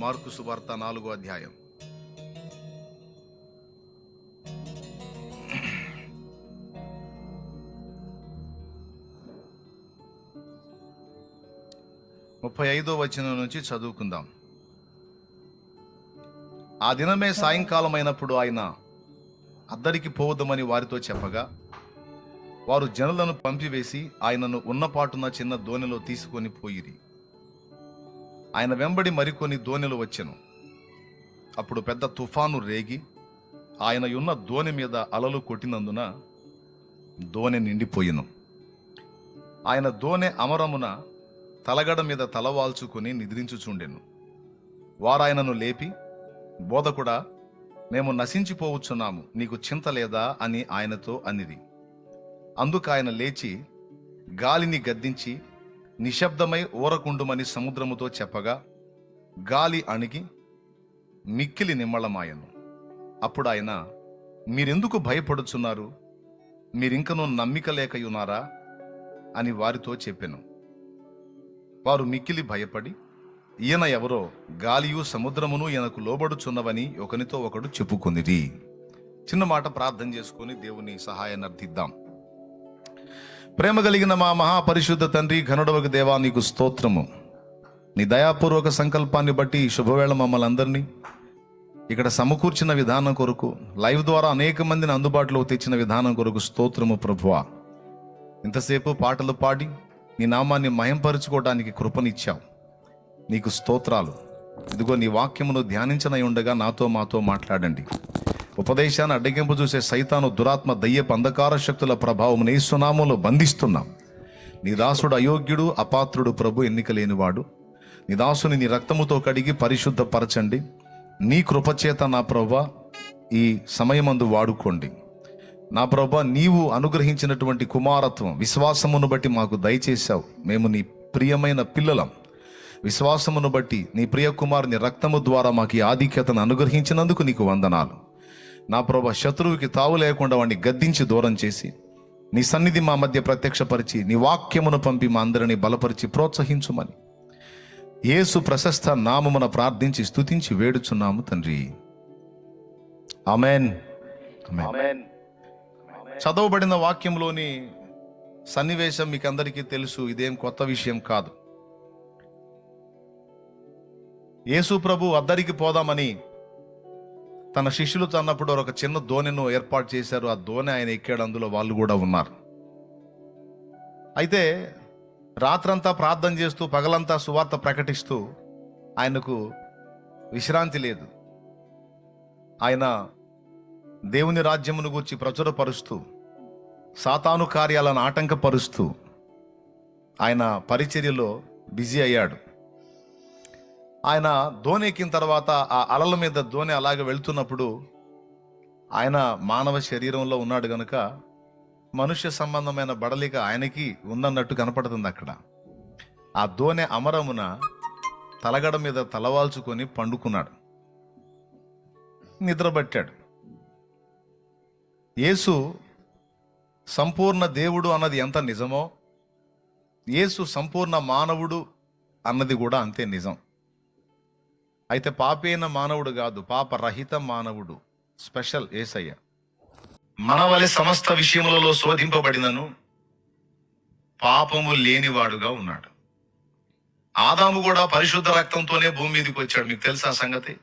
Mark సువార్త నాలుగో అధ్యాయం. ముప్పై ఐదో వచనం నుంచి చదువుకుందాం. ఆ దినమే సాయంకాలం అయినప్పుడు ఆయన అద్దరికి పోవద్దామని వారితో చెప్పగా వారు జనులను పంపివేసి ఆయనను ఉన్నపాటున చిన్న దోణిలో తీసుకొని పోయిరి. ఆయన వెంబడి మరికొన్ని దోణిలు వచ్చెను. అప్పుడు పెద్ద తుఫాను రేగి ఆయన ఉన్న దోణి మీద అలలు కొట్టినందున దోణి నిండిపోయిను. ఆయన దోణె అమరమున తలగడ మీద తలవాల్చుకుని నిద్రించుచుండెను. వారాయనను లేపి బోధకుడా మేము నశించిపోవచ్చున్నాము నీకు చింత లేదా అని ఆయనతో అనిది అందుకు ఆయన లేచి గాలిని గద్దించి నిశ్శబ్దమై ఊరకుండుమని సముద్రముతో చెప్పగా గాలి అణిగి మిక్కిలి నిమ్మళమాయను. అప్పుడు ఆయన మీరెందుకు భయపడుచున్నారు? మీరింకనూ నమ్మిక లేకయున్నారా? అని వారితో చెప్పెను. వారు మిక్కిలి భయపడి ఈయన ఎవరో గాలియు సముద్రమును ఈయనకు లోబడుచున్నవని ఒకనితో ఒకడు చెప్పుకుంది చిన్న మాట ప్రార్థన చేసుకొని దేవుని సహాయాన్ని అర్థిద్దాం ప్రేమ కలిగిన మా మహాపరిశుద్ధ తండ్రి ఘనుడవకు దేవా నీకు స్తోత్రము. నీ దయాపూర్వక సంకల్పాన్ని బట్టి శుభవేళ మమ్మల్ని అందరినీ ఇక్కడ సమకూర్చిన విధానం కొరకు లైవ్ ద్వారా అనేక మందిని అందుబాటులో తెచ్చిన విధానం కొరకు స్తోత్రము ప్రభువా. ఇంతసేపు పాటలు పాడి నీ నామాన్ని మయంపరుచుకోవడానికి కృపనిచ్చావు. నీకు స్తోత్రాలు. ఇదిగో నీ వాక్యమును ధ్యానించనై ఉండగా నాతో మాతో మాట్లాడండి. ఉపదేశాన్ని అడ్డగింపు చూసే సైతాను దురాత్మ దయ్యపు అంధకార శక్తుల ప్రభావం నేస్తున్నాములో బంధిస్తున్నాం. నీ దాసుడు అయోగ్యుడు అపాత్రుడు ప్రభు ఎన్నిక లేనివాడు. నీ దాసుని నీ రక్తముతో కడిగి పరిశుద్ధపరచండి. నీ కృపచేత నా ప్రభా ఈ సమయమందు వాడుకోండి. నా ప్రభా నీవు అనుగ్రహించినటువంటి కుమారత్వం విశ్వాసమును బట్టి మాకు దయచేశావు. మేము నీ ప్రియమైన పిల్లలం. విశ్వాసమును బట్టి నీ ప్రియ కుమారుని రక్తము ద్వారా మాకు ఈ ఆధిక్యతను అనుగ్రహించినందుకు నీకు వందనాలు. నా ప్రభా శత్రువుకి తావు లేకుండా వాడిని గద్దించి దూరం చేసి నీ సన్నిధి మా మధ్య ప్రత్యక్షపరిచి నీ వాక్యమును పంపి మా అందరిని బలపరిచి ప్రోత్సహించుమని. యేసు ప్రశస్త నామమున ప్రార్థించి స్తుతించి వేడుచున్నాము తండ్రి. ఆమెన్. చదవబడిన వాక్యంలోని సన్నివేశం మీకు అందరికీ తెలుసు ఇదేం కొత్త విషయం కాదు. యేసు ప్రభు అద్దరికి పోదామని తన శిష్యులు తన్నప్పుడు ఒక చిన్న దోణిను ఏర్పాటు చేశారు. ఆ ధోని ఆయన ఎక్కాడు. అందులో వాళ్ళు కూడా ఉన్నారు. అయితే రాత్రంతా ప్రార్థన చేస్తూ పగలంతా సువార్త ప్రకటిస్తూ ఆయనకు విశ్రాంతి లేదు. ఆయన దేవుని రాజ్యమును గూర్చి ప్రచురపరుస్తూ సాతాను కార్యాలను ఆటంకపరుస్తూ ఆయన పరిచర్యలో బిజీ అయ్యాడు. ఆయన ధోని ఎక్కిన తర్వాత ఆ అలల మీద దోణి అలాగే వెళ్తున్నప్పుడు ఆయన మానవ శరీరంలో ఉన్నాడు గనుక మనుష్య సంబంధమైన బడలిక ఆయనకి ఉందన్నట్టు కనపడుతుంది అక్కడ. ఆ ధోని అమరమున తలగడ మీద తలవాల్చుకొని పండుకున్నాడు. నిద్రపట్టాడు. యేసు సంపూర్ణ దేవుడు అన్నది ఎంత నిజమో యేసు సంపూర్ణ మానవుడు అన్నది కూడా అంతే నిజం. అయితే పాపైన మానవుడు కాదు పాప రహిత మానవుడు స్పెషల్ ఏసయ్య. మన వలె సమస్త విషయములలో శోధింపబడినను పాపము లేనివాడుగా ఉన్నాడు. ఆదాము కూడా పరిశుద్ధ రక్తంతోనే భూమి మీదకి వచ్చాడు. మీకు తెలుసా సంగతి?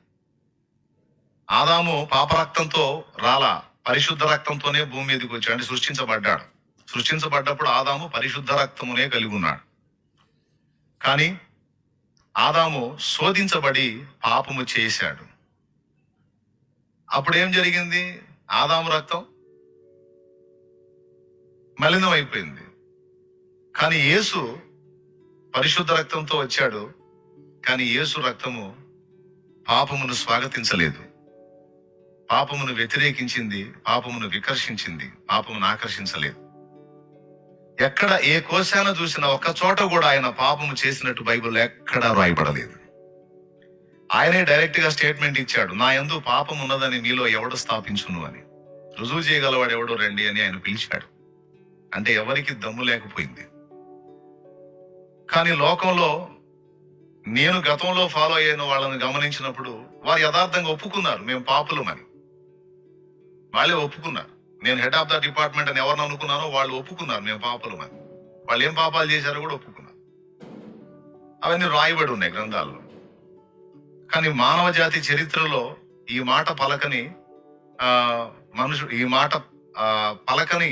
ఆదాము పాప రక్తంతో రాలా పరిశుద్ధ రక్తంతోనే భూమి మీదకి వచ్చాడు. అంటే సృష్టించబడ్డాడు. సృష్టించబడ్డప్పుడు ఆదాము పరిశుద్ధ రక్తమునే కలిగి ఉన్నాడు. కానీ ఆదాము శోధించబడి పాపము చేశాడు. అప్పుడు ఏం జరిగింది? ఆదాము రక్తం మలినం అయిపోయింది కానీ యేసు పరిశుద్ధ రక్తంతో వచ్చాడు. కానీ యేసు రక్తము పాపమును స్వాగతించలేదు. పాపమును వ్యతిరేకించింది పాపమును వికర్షించింది పాపమును ఆకర్షించలేదు. ఎక్కడ ఏ కోశాన చూసినా ఒక్క చోట కూడా ఆయన పాపము చేసినట్టు బైబిల్ ఎక్కడా రాయబడలేదు. ఆయనే డైరెక్ట్గా స్టేట్మెంట్ ఇచ్చాడు నా యందు పాపం ఉన్నదని మీలో ఎవడు స్థాపించును అని. రుజువు చేయగలవాడు ఎవడు రండి అని ఆయన పిలిచాడు. అంటే ఎవరికి దమ్ము లేకపోయింది. కానీ లోకంలో నేను గతంలో ఫాలో అయిన వాళ్ళని గమనించినప్పుడు వారు యథార్థంగా ఒప్పుకున్నారు మేము పాపులమని. వాళ్ళే ఒప్పుకున్నారు. నేను హెడ్ ఆఫ్ ద డిపార్ట్మెంట్ అని ఎవరిని అనుకున్నానో వాళ్ళు ఒప్పుకున్నారు మేము పాపులమని వాళ్ళు ఏం పాపాలు చేశారో కూడా ఒప్పుకున్నారు. అవన్నీ రాయబడి ఉన్నాయి గ్రంథాల్లో. కానీ మానవ జాతి చరిత్రలో ఈ మాట పలకని మనుషు ఈ మాట ఆ పలకని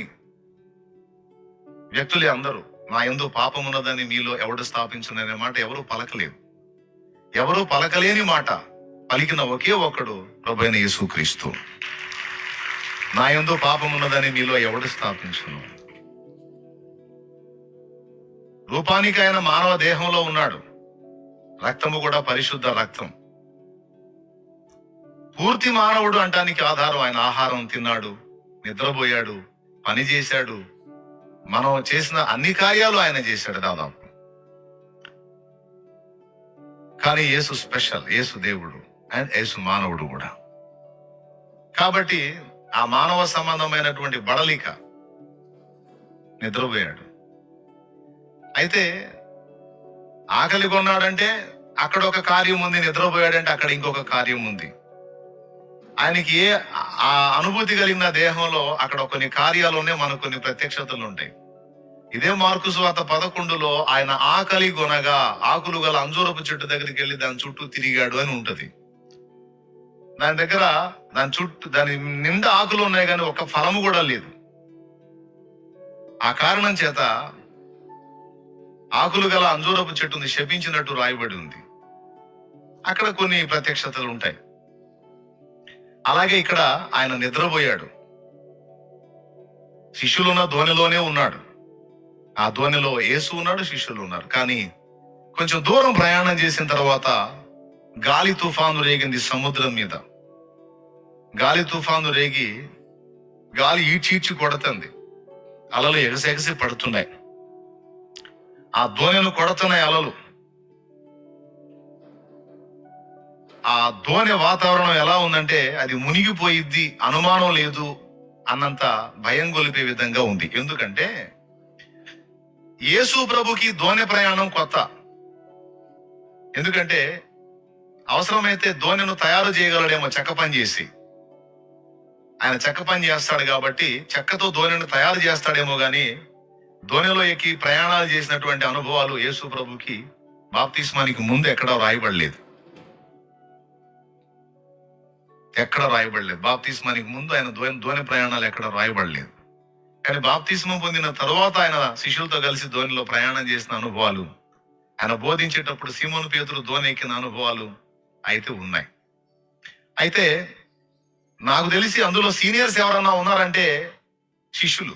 వ్యక్తులే అందరూ. నా ఎందు పాపం ఉన్నదని మీలో ఎవడు స్థాపించుననే మాట ఎవరూ పలకలేదు. ఎవరూ పలకలేని మాట పలికిన ఒకే ఒక్కడు ప్రభు అయిన యేసుక్రీస్తు. నా ఎందు పాపం ఉన్నదని మీలో ఎవడు స్థాపించును రూపానికి ఆయన మానవ దేహంలో ఉన్నాడు. రక్తము కూడా పరిశుద్ధ రక్తం. పూర్తి మానవుడు అంటానికి ఆధారం ఆయన ఆహారం తిన్నాడు నిద్రపోయాడు పని చేశాడు. మనం చేసిన అన్ని కార్యాలు ఆయన చేశాడు దాదాపు. కానీ యేసు స్పెషల్ యేసు దేవుడు అండ్ యేసు మానవుడు కూడా. కాబట్టి ఆ మానవ సంబంధమైనటువంటి బడలిక నిద్రపోయాడు. అయితే ఆకలి కొన్నాడంటే అక్కడ ఒక కార్యం ఉంది నిద్రపోయాడంటే అక్కడ ఇంకొక కార్యం ఉంది. ఆయనకి ఏ ఆ అనుభూతి కలిగిన దేహంలో అక్కడ కొన్ని కార్యాలు ఉన్నాయి మనకు కొన్ని ప్రత్యక్షతలు ఉంటాయి. ఇదే మార్కు స్వాత పదకొండులో ఆయన ఆకలి కొనగా ఆకులు గల అంజూరపు చెట్టు దగ్గరికి వెళ్ళి దాని చుట్టూ తిరిగాడు అని ఉంటది. దాని దగ్గర దాని చుట్టూ దాని నిండా ఆకులు ఉన్నాయి కానీ ఒక ఫలము కూడా లేదు. ఆ కారణం చేత ఆకులు గల అంజూరపు చెట్టుని శపించినట్టు రాయబడి ఉంది. అక్కడ కొన్ని ప్రత్యక్షతలు ఉంటాయి. అలాగే ఇక్కడ ఆయన నిద్రపోయాడు. శిష్యులున్న ధోనిలోనే ఉన్నాడు. ఆ ధోనిలో యేసు ఉన్నాడు శిష్యులు ఉన్నారు. కానీ కొంచెం దూరం ప్రయాణం చేసిన తర్వాత గాలి తుఫాను రేగింది సముద్రం మీద. గాలి తుఫాను రేగి గాలి ఈడ్చి కొడుతుంది. అలలు ఎగసెగసి పడుతున్నాయి. ఆ ధోనిను కొడుతున్నాయి అలలు. ఆ ధోని వాతావరణం ఎలా ఉందంటే అది మునిగిపోయిద్ది అనుమానం లేదు అన్నంత భయం గొలిపే విధంగా ఉంది. ఎందుకంటే యేసు ప్రభుకి ధోని ప్రయాణం కొత్త. ఎందుకంటే అవసరమైతే ధోనిను తయారు చేయగలడేమో చెక్క పని చేసి. ఆయన చెక్క పని చేస్తాడు కాబట్టి చెక్కతో ధోనిని తయారు చేస్తాడేమో గాని ధోనిలో ఎక్కి ప్రయాణాలు చేసినటువంటి అనుభవాలు యేసు ప్రభుకి బాప్తిస్మానికి ముందు ఎక్కడా రాయబడలేదు. ఎక్కడ రాయబడలేదు. బాప్తిస్మానికి ముందు ఆయన ధోని ధోని ప్రయాణాలు ఎక్కడ రాయబడలేదు. కానీ బాప్తిస్మం పొందిన తర్వాత ఆయన శిష్యులతో కలిసి ధోనిలో ప్రయాణం చేసిన అనుభవాలు ఆయన బోధించేటప్పుడు సీమోను పేతురు ధోని ఎక్కిన అనుభవాలు అయితే ఉన్నాయి. అయితే నాకు తెలిసి అందులో సీనియర్స్ ఎవరన్నా ఉన్నారంటే శిష్యులు.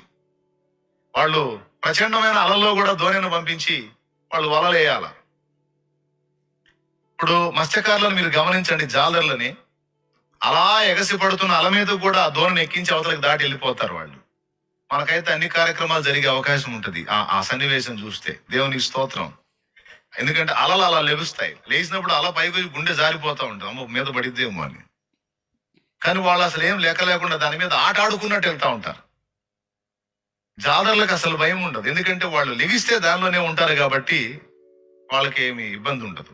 వాళ్ళు ప్రచండమైన అలల్లో కూడా ధోనిని పంపించి వాళ్ళు వలలేయాల. ఇప్పుడు మత్స్యకారులను మీరు గమనించండి జాలర్లని. అలా ఎగసి పడుతున్న అల మీద కూడా ధోనిని ఎక్కించి అవతలకి దాటి వెళ్ళిపోతారు వాళ్ళు. మనకైతే అన్ని కార్యక్రమాలు జరిగే అవకాశం ఉంటుంది. ఆ సన్నివేశం చూస్తే దేవునికి స్తోత్రం. ఎందుకంటే అలలు అలా లెగుస్తాయి. లేచినప్పుడు అల పైకి గుండె జారిపోతా ఉంటాం అమ్మ మీద పడిద్దేమో అని. కానీ వాళ్ళు అసలు ఏం లేక లేకుండా దాని మీద ఆట ఆడుకున్నట్టు వెళ్తా ఉంటారు. జాలర్లకు అసలు భయం ఉండదు. ఎందుకంటే వాళ్ళు లిగిస్తే దానిలోనే ఉంటారు కాబట్టి వాళ్ళకి ఏమి ఇబ్బంది ఉండదు.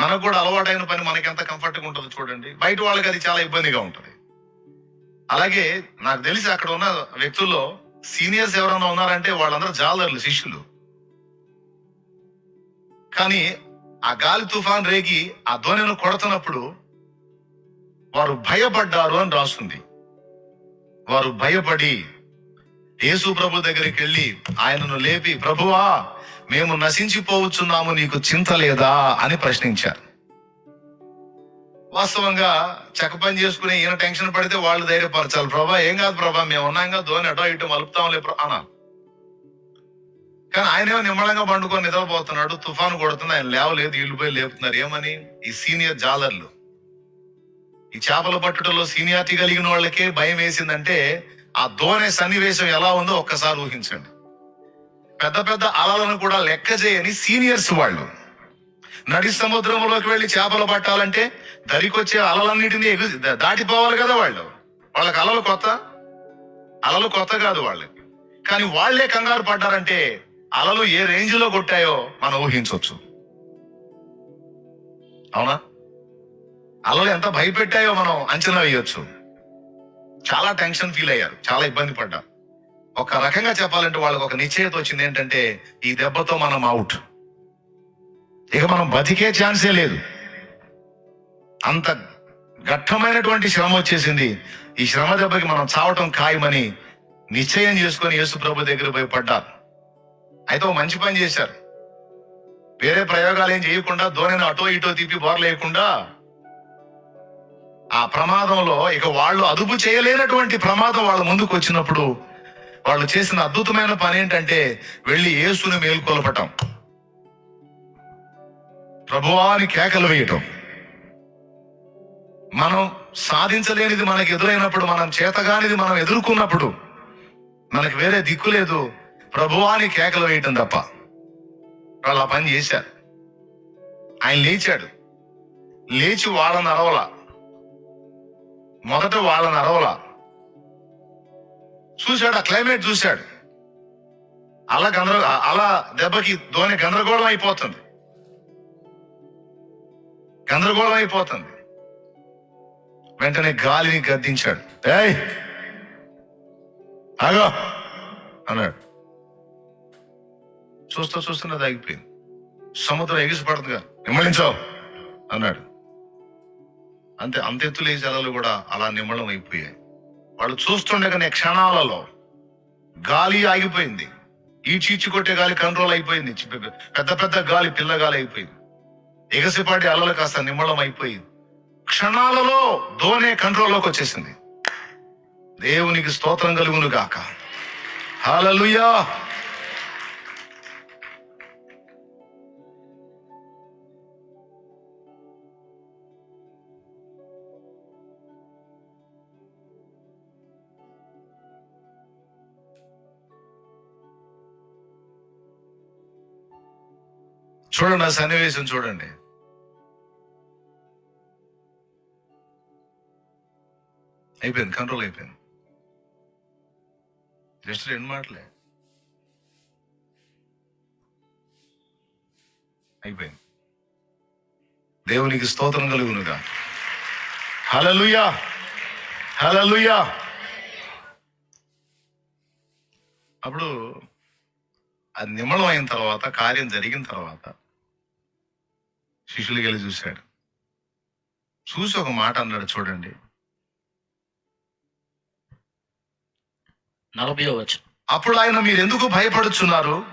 మనకు కూడా అలవాటైన పని మనకి ఎంత కంఫర్ట్గా ఉంటుందో చూడండి. బయట వాళ్ళకి అది చాలా ఇబ్బందిగా ఉంటుంది. అలాగే నాకు తెలిసి అక్కడ ఉన్న వ్యక్తుల్లో సీనియర్స్ ఎవరైనా ఉన్నారంటే వాళ్ళందరూ జాలర్లు శిష్యులు. కానీ ఆ గాలి తుఫాన్ రేగి ఆ ధ్వనిను కొడుతున్నప్పుడు వారు భయపడ్డారు అని రాస్తుంది. వారు భయపడి యేసు ప్రభు దగ్గరికి వెళ్ళి ఆయనను లేపి ప్రభువా మేము నశించిపోవచ్చున్నాము నీకు చింత లేదా? అని ప్రశ్నించారు. వాస్తవంగా చెక్క పని చేసుకుని ఈయన టెన్షన్ పడితే వాళ్ళు ధైర్యపరచాలి. ప్రభా ఏం కాదు ప్రభా మేము ఉన్నాంగా ధోని అటో ఇటు మలుపుతాంలే ప్ర- అనాలి కానీ ఆయనేమో నిమ్మడంగా పండుకొని నిద్రపోతున్నాడు తుఫాను కొడుతుంది ఆయన లేవలేదు ఇల్లు పోయి లేపుతున్నారు. ఏమని? ఈ సీనియర్ జాలర్లు. ఈ చేపలు పట్టుటలో సీనియారిటీ కలిగిన వాళ్ళకే భయం వేసిందంటే ఆ ధోని సన్నివేశం ఎలా ఉందో ఒక్కసారి ఊహించండి. పెద్ద పెద్ద అలలను కూడా లెక్క చేయని సీనియర్స్ వాళ్ళు. నడి సముద్రంలోకి వెళ్ళి చేపలు పట్టాలంటే దరికొచ్చే అలలన్నిటిని దాటిపోవాలి కదా వాళ్ళు. వాళ్ళకి అలలు కొత్త? అలలు కొత్త కాదు వాళ్ళకి. కానీ వాళ్ళే కంగారు పడ్డారంటే అలలు ఏ రేంజ్లో కొట్టాయో మనం ఊహించవచ్చు అవునా? అలలు ఎంత భయపెట్టాయో మనం అంచనా వేయొచ్చు. చాలా టెన్షన్ ఫీల్ అయ్యారు. చాలా ఇబ్బంది పడ్డారు ఒక రకంగా చెప్పాలంటే వాళ్ళకి ఒక నిశ్చయత వచ్చింది ఏంటంటే ఈ దెబ్బతో మనం అవుట్. ఇక మనం బతికే ఛాన్సే లేదు. అంత ఘట్టమైనటువంటి శ్రమ వచ్చేసింది. ఈ శ్రమ దెబ్బకి మనం చావటం ఖాయమని నిశ్చయం చేసుకొని యేసు ప్రభు దగ్గర పోయి పడ్డారు అయితే ఓ మంచి పని చేశారు. వేరే ప్రయోగాలు ఏం చేయకుండా ధోనిని అటో ఇటో తిప్పి బోర్లేయకుండా ఆ ప్రమాదంలో ఇక వాళ్ళు అదుపు చేయలేనటువంటి ప్రమాదం వాళ్ళ ముందుకు వచ్చినప్పుడు వాళ్ళు చేసిన అద్భుతమైన పని ఏంటంటే వెళ్ళి యేసుని మేల్కొలపటం. ప్రభువాని కేకలు వేయటం. మనం సాధించలేనిది మనకు ఎదురైనప్పుడు మనం చేతగానిది మనం ఎదుర్కొన్నప్పుడు మనకు వేరే దిక్కు లేదు. ప్రభువాని కేకలు వేయటం తప్ప. వాళ్ళు ఆ పని చేశారు. ఆయన లేచాడు. లేచి వాళ్ళని అరవల మొదట వాళ్ళని అరవల. చూశాడు ఆ క్లైమేట్ చూశాడు. అలా గందర అలా దెబ్బకి ధోని గందరగోళం అయిపోతుంది. గందరగోళం అయిపోతుంది. వెంటనే గాలిని గద్దించాడు. ఏయ్! ఆగో! అన్నాడు. చూస్తూ చూస్తున్నది ఆగిపోయింది సముద్రం ఎగిసిపడుతుందిగా. నిమ్మలించావు! అన్నాడు. అంతే అంతెత్తు జలలు అలలు కూడా అలా నిమ్మలం అయిపోయాయి వాళ్ళు చూస్తుండగానే క్షణాలలో గాలి ఆగిపోయింది. ఈ చీచి కొట్టే గాలి కంట్రోల్ అయిపోయింది. పెద్ద పెద్ద గాలి పిల్ల గాలి అయిపోయింది. ఎగసిపాటి అలలు కాస్త నిమ్మలం అయిపోయింది క్షణాలలో దోనే కంట్రోల్లోకి వచ్చేసింది. దేవునికి స్తోత్రం కలుగును గాక. హాలలుయా చూడండి ఆ సన్నివేశం చూడండి. అయిపోయింది కంట్రోల్ అయిపోయింది. జస్ట్ రెండు మాటలే. అయిపోయింది. దేవునికి స్తోత్రం కలుగునుగా. హలలుయా హలలుయా అప్పుడు అది నిమ్మలం అయిన తర్వాత కార్యం జరిగిన తర్వాత శిష్యులు వెళ్ళి చూశాడు చూసి ఒక మాట అన్నాడు చూడండి. నలభై వచ్చు అప్పుడు ఆయన మీరు ఎందుకు భయపడుచున్నారు?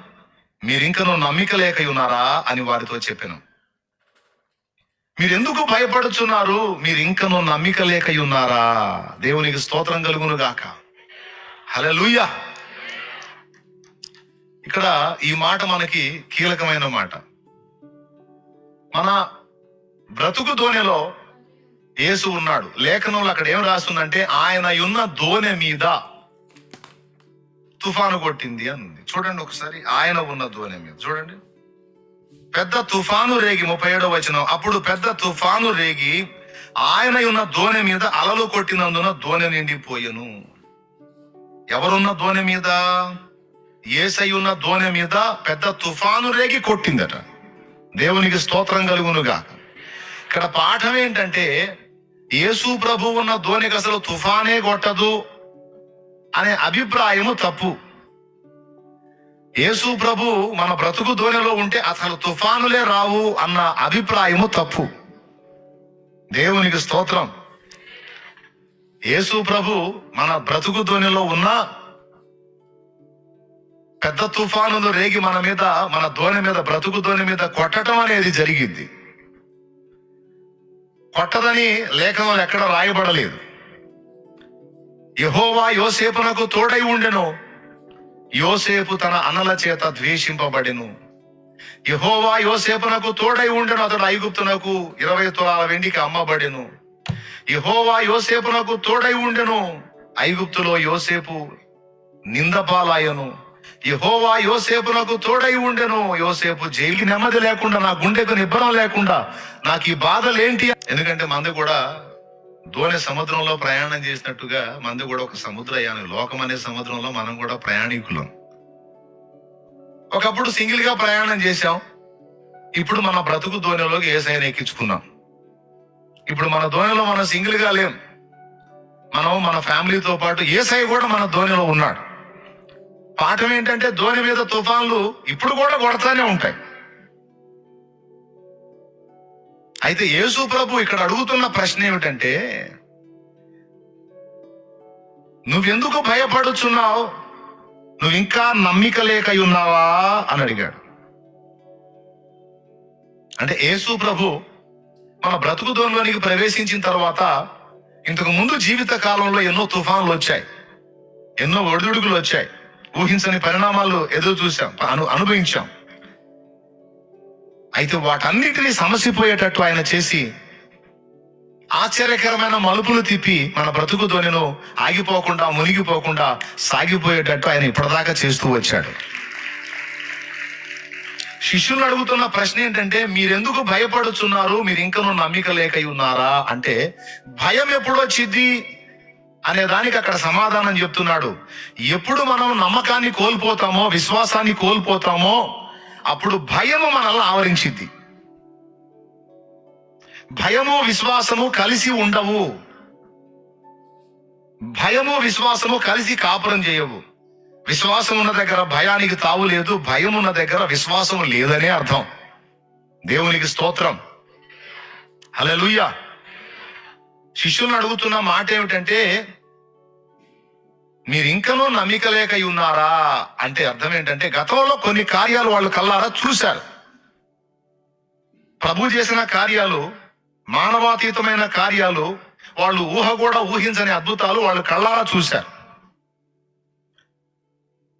మీరింకనూ నమ్మిక లేక ఉన్నారా? అని వారితో చెప్పాను. మీరెందుకు భయపడుచున్నారు? మీరు ఇంకనూ నమ్మిక లేక ఉన్నారా? దేవునికి స్తోత్రం కలుగును గాక. హల్లెలూయా! ఇక్కడ ఈ మాట మనకి కీలకమైన మాట. మన బ్రతుకు దోణిలో యేసు ఉన్నాడు. లేఖనంలో అక్కడ ఏం రాస్తుందంటే ఆయన ఉన్న ధోని మీద తుఫాను కొట్టింది అని చూడండి ఒకసారి ఆయన ఉన్న ధోని మీద చూడండి. పెద్ద తుఫాను రేగి ముప్పై ఏడో వచనం. అప్పుడు పెద్ద తుఫాను రేగి ఆయన ఉన్న దోణి మీద అలలు కొట్టినందున ధోని నిండిపోయెను. ఎవరున్న దోణి మీద? ఏసై ఉన్న దోణి మీద పెద్ద తుఫాను రేగి కొట్టిందట. దేవునికి స్తోత్రం కలుగునుగా. ఇక్కడ పాఠం ఏంటంటే యేసు ప్రభు ఉన్న ధోనికి అసలు తుఫానే కొట్టదు అనే అభిప్రాయము తప్పు. యేసు ప్రభు మన బ్రతుకు ధోనిలో ఉంటే అసలు తుఫానులే రావు అన్న అభిప్రాయము తప్పు. దేవునికి స్తోత్రం. యేసు ప్రభు మన బ్రతుకు ధోనిలో ఉన్న పెద్ద తుఫానులు రేగి మన మీద మన ధోని మీద బ్రతుకు ధోని మీద కొట్టడం అనేది జరిగింది. కొట్టదని లేఖనంలో ఎక్కడ రాయబడలేదు. యహోవా యోసేపునకు తోడై ఉండెను. యోసేపు తన అన్నల చేత ద్వేషింపబడెను. యహోవా యోసేపునకు తోడై ఉండెను అతడు ఐగుప్తునకు ఇరవై తులాల వెండికి అమ్మబడెను. యహోవా యోసేపునకు తోడై ఉండెను. ఐగుప్తులో యోసేపు నిందపాలాయను. యహోవా యోసేపునకు తోడై ఉండెను. యోసేపు జైలు నెమ్మది లేకుండా నా గుండెకు నిబ్బరం లేకుండా నాకు ఈ బాధలేంటి ఎందుకంటే మంది కూడా దోణి సముద్రంలో ప్రయాణం చేసినట్టుగా మంది కూడా ఒక సముద్రయానం లోకం అనే సముద్రంలో మనం కూడా ప్రయాణికులం. ఒకప్పుడు సింగిల్గా ప్రయాణం చేశాం. ఇప్పుడు మన బ్రతుకు ధోనిలోకి ఏసైనా ఎక్కించుకున్నాం? ఇప్పుడు మన ధోనిలో మనం సింగిల్గా లేం. మనం మన ఫ్యామిలీతో పాటు ఏసై కూడా మన ధోనిలో ఉన్నాడు. పాఠం ఏంటంటే ధోని మీద తుఫాన్లు ఇప్పుడు కూడా కొడతానే ఉంటాయి. అయితే యేసు ప్రభు ఇక్కడ అడుగుతున్న ప్రశ్న ఏమిటంటే నువ్వెందుకు భయపడుచున్నావు? నువ్వు ఇంకా నమ్మిక లేక ఉన్నావా? అని అడిగాడు. అంటే యేసు ప్రభు మన బ్రతుకు దోనిలోనికి ప్రవేశించిన తర్వాత ఇంతకు ముందు జీవిత కాలంలో ఎన్నో తుఫాన్లు వచ్చాయి ఎన్నో ఒడిదుడుకులు వచ్చాయి. ఊహించని పరిణామాలు ఎదురు చూసాం అను అనుభవించాం. అయితే వాటన్నిటినీ సమసిపోయేటట్టు ఆయన చేసి ఆశ్చర్యకరమైన మలుపులు తిప్పి మన బ్రతుకు ధ్వనిను ఆగిపోకుండా మునిగిపోకుండా సాగిపోయేటట్టు ఆయన ఇప్పటిదాకా చేస్తూ వచ్చాడు. శిష్యులు అడుగుతున్న ప్రశ్న ఏంటంటే మీరెందుకు భయపడుచున్నారు? మీరు ఇంకనూ నమ్మిక లేక ఉన్నారా? అంటే భయం ఎప్పుడు వచ్చింది అనే దానికి అక్కడ సమాధానం చెప్తున్నాడు. ఎప్పుడు మనం నమ్మకాన్ని కోల్పోతామో విశ్వాసాన్ని కోల్పోతామో అప్పుడు భయము మనల్ని ఆవరించింది భయము విశ్వాసము కలిసి ఉండవు. భయము విశ్వాసము కలిసి కాపురం చేయవు. విశ్వాసం ఉన్న దగ్గర భయానికి తావు లేదు భయం ఉన్న దగ్గర విశ్వాసం లేదనే అర్థం. దేవునికి స్తోత్రం. హల్లెలూయా. శిష్యులను అడుగుతున్న మాట ఏమిటంటే మీరు ఇంకనూ నమ్మిక లేక ఉన్నారా? అంటే అర్థం ఏంటంటే గతంలో కొన్ని కార్యాలు వాళ్ళు కల్లారా చూశారు. ప్రభు చేసిన కార్యాలు మానవాతీతమైన కార్యాలు వాళ్ళు ఊహ కూడా ఊహించని అద్భుతాలు వాళ్ళు కళ్ళారా చూశారు.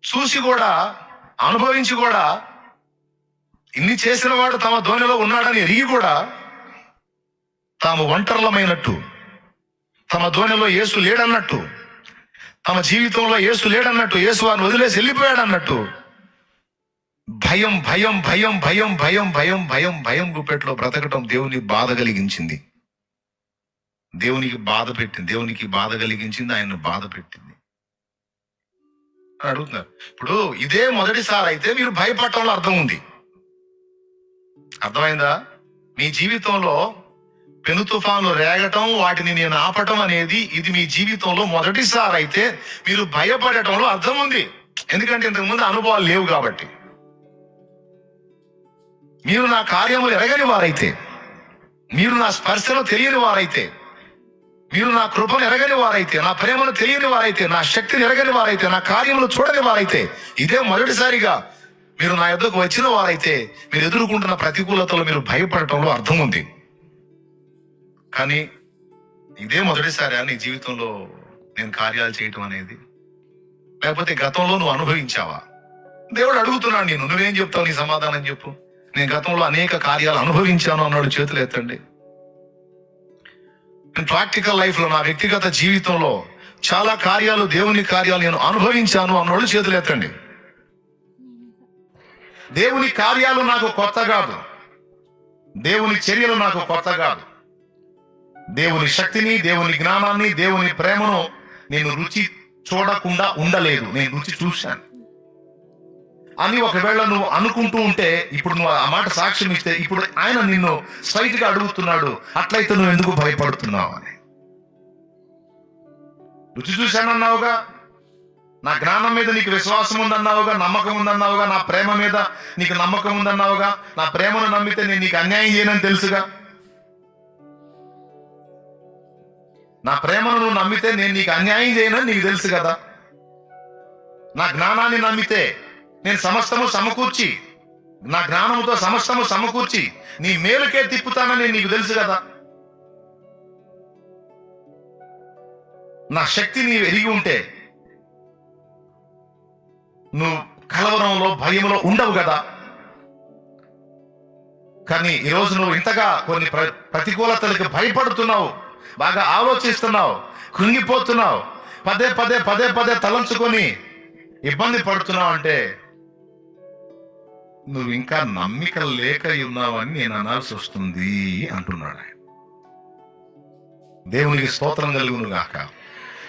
చూసి కూడా అనుభవించి కూడా ఇన్ని చేసిన వాడు తమ ధోనిలో ఉన్నాడని ఎరిగి కూడా తాము ఒంటరిలమైనట్టు తమ ధోనిలో యేసు లేడన్నట్టు తమ జీవితంలో యేసు లేడన్నట్టు యేసు వారిని వదిలేసి వెళ్ళిపోయాడు అన్నట్టు భయం భయం భయం భయం భయం భయం భయం భయం గుప్పెట్లో బ్రతకటం దేవుని బాధ కలిగించింది. దేవునికి బాధ పెట్టింది దేవునికి బాధ కలిగించింది ఆయన బాధ పెట్టింది. అడుగుతున్నారు. ఇప్పుడు ఇదే మొదటిసారి అయితే మీరు భయపడటంలో అర్థం ఉంది. అర్థమైందా? మీ జీవితంలో పెను తుఫాన్లు రేగటం వాటిని నేను ఆపటం అనేది ఇది మీ జీవితంలో మొదటిసారి అయితే మీరు భయపడటంలో అర్థం ఉంది. ఎందుకంటే ఇంతకుముందు అనుభవాలు లేవు కాబట్టి. మీరు నా కార్యములు ఎరగని వారైతే మీరు నా స్పర్శను తెలియని వారైతే మీరు నా కృపను ఎరగని వారైతే నా ప్రేమను తెలియని వారైతే నా శక్తిని ఎరగని వారైతే నా కార్యములు చూడని వారైతే ఇదే మొదటిసారిగా మీరు నా ఎద్దకు వచ్చిన వారైతే మీరు ఎదుర్కొంటున్న ప్రతికూలతలు మీరు భయపడటంలో అర్థం ఉంది. కానీ ఇదే మొదటిసారి నీ జీవితంలో నేను కార్యాలు చేయటం అనేది. లేకపోతే గతంలో నువ్వు అనుభవించావా? దేవుడు అడుగుతున్నాడు నేను నువ్వేం చెప్తావు నీ సమాధానం చెప్పు. నేను గతంలో అనేక కార్యాలు అనుభవించాను అన్నాడు చేతులు ఎత్తండి. నేను ప్రాక్టికల్ లైఫ్లో నా వ్యక్తిగత జీవితంలో చాలా కార్యాలు దేవుని కార్యాలు నేను అనుభవించాను అన్నోళ్ళు చేతులు ఎత్తండి. దేవుని కార్యాలు నాకు కొత్త కాదు. దేవుని చర్యలు నాకు కొత్త కాదు. దేవుని శక్తిని దేవుని జ్ఞానాన్ని దేవుని ప్రేమను నేను రుచి చూడకుండా ఉండలేదు. నేను రుచి చూశాను. అని ఒకవేళ నువ్వు అనుకుంటూ ఉంటే ఇప్పుడు నువ్వు ఆ మాట సాక్ష్యం ఇస్తే ఇప్పుడు ఆయన నిన్ను స్ట్రైట్గా అడుగుతున్నాడు. అట్లయితే నువ్వు ఎందుకు భయపడుతున్నావు అని. రుచి చూశానన్నావుగా? నా జ్ఞానం మీద నీకు విశ్వాసం ఉందన్నావుగా? నమ్మకం ఉందన్నావుగా? నా ప్రేమ మీద నీకు నమ్మకం ఉందన్నావుగా? నా ప్రేమను నమ్మితే నేను నీకు అన్యాయం చేయనని తెలుసుగా? నా ప్రేమను నువ్వు నమ్మితే నేను నీకు అన్యాయం చేయనని నీకు తెలుసు కదా. నా జ్ఞానాన్ని నమ్మితే నేను సమస్తము సమకూర్చి నా జ్ఞానముతో సమస్తము సమకూర్చి నీ మేలుకే తిప్పుతానని నీకు తెలుసు కదా. నా శక్తి నీవు ఎరిగి ఉంటే నువ్వు కలవరంలో భయంలో ఉండవు కదా. కానీ ఈరోజు నువ్వు ఇంతగా కొన్ని ప్రతికూలతలకు భయపడుతున్నావు. బాగా ఆలోచిస్తున్నావు కృంగిపోతున్నావు. పదే పదే పదే పదే తలంచుకొని ఇబ్బంది పడుతున్నావు అంటే నువ్వు ఇంకా నమ్మిక లేక ఉన్నావని నేను అనాల్సి వస్తుంది అంటున్నాడు ఆయన. దేవునికి స్తోత్రం కలుగును గాక.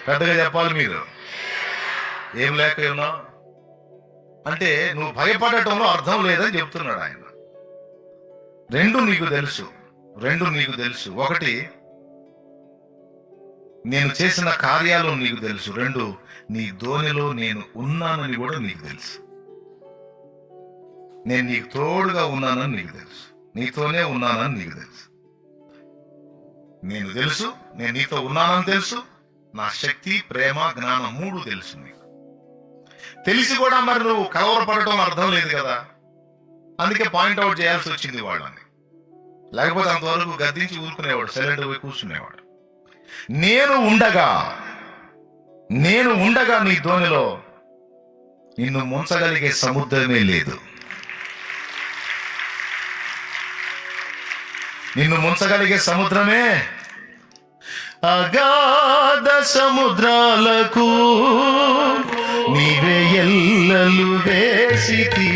పెద్దగా చెప్పాలి మీరు. ఏం లేక ఉన్నావు? అంటే నువ్వు భయపడటంలో అర్థం లేదని చెప్తున్నాడు ఆయన. రెండు నీకు తెలుసు. రెండు నీకు తెలుసు. ఒకటి నేను చేసిన కార్యాలు నీకు తెలుసు. రెండు నీ ధోనిలో నేను ఉన్నానని కూడా నీకు తెలుసు. నేను నీకు తోడుగా ఉన్నానని నీకు తెలుసు. నీతోనే ఉన్నానని నీకు తెలుసు. నేను తెలుసు నేను నీతో ఉన్నానని తెలుసు. నా శక్తి ప్రేమ జ్ఞానం మూడు తెలుసు నీకు. తెలిసి కూడా మరి నువ్వు కలవరపడటం అర్థం లేదు కదా. అందుకే పాయింట్ అవుట్ చేయాల్సి వచ్చింది వాళ్ళని. లేకపోతే అంతవరకు గద్దించి ఊరుకునేవాడు సైలెంట్ పోయి కూర్చునేవాడు. నేను ఉండగా నేను ఉండగా నీ ధోనిలో నిన్ను ముంచగలిగే సముద్రమే లేదు. నిన్ను ముంచగలిగే సముద్రమే అగాధ సముద్రాలకు నీవే ఎల్లలు వేసితివి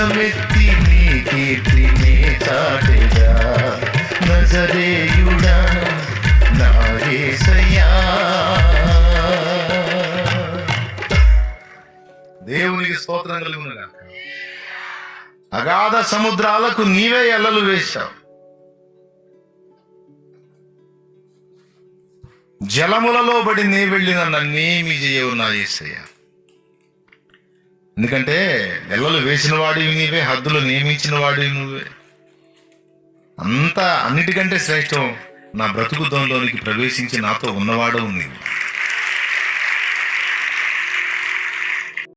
గళమెత్తి నీ కీర్తినే చాటెదా నజరేయుడా నా దేవునికి స్తోత్రం కలుగునుగా అగాధ సముద్రాలకు నీవే ఎల్లలు వేశావు. జలములలో బడి నీ వెళ్ళిన నన్నేమి చేయవు నా ఏసయ్యా ఎందుకంటే నెలలు వేసిన వాడివి నీవే హద్దులు నియమించిన వాడివి నువ్వే. అంతా అన్నిటికంటే శ్రేష్టం నా బ్రతుకు దొంలోనికి ప్రవేశించి నాతో ఉన్నవాడు నీవు.